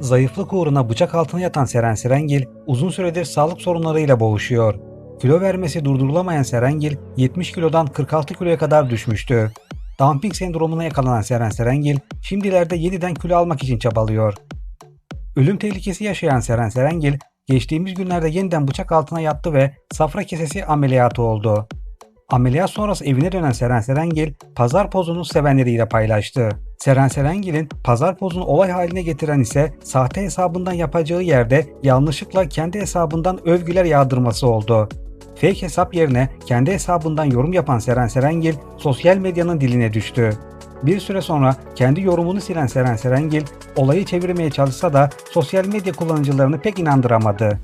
Zayıflık uğruna bıçak altına yatan Seren Serengil uzun süredir sağlık sorunlarıyla boğuşuyor. Kilo vermesi durdurulamayan Serengil 70 kilodan 46 kiloya kadar düşmüştü. Dumping sendromuna yakalanan Seren Serengil şimdilerde yeniden kilo almak için çabalıyor. Ölüm tehlikesi yaşayan Seren Serengil geçtiğimiz günlerde yeniden bıçak altına yattı ve safra kesesi ameliyatı oldu. Ameliyat sonrası evine dönen Seren Serengil pazar pozunu sevenleriyle paylaştı. Seren Serengil'in pazar pozunu olay haline getiren ise sahte hesabından yapacağı yerde yanlışlıkla kendi hesabından övgüler yağdırması oldu. Fake hesap yerine kendi hesabından yorum yapan Seren Serengil sosyal medyanın diline düştü. Bir süre sonra kendi yorumunu silen Seren Serengil olayı çevirmeye çalışsa da sosyal medya kullanıcılarını pek inandıramadı.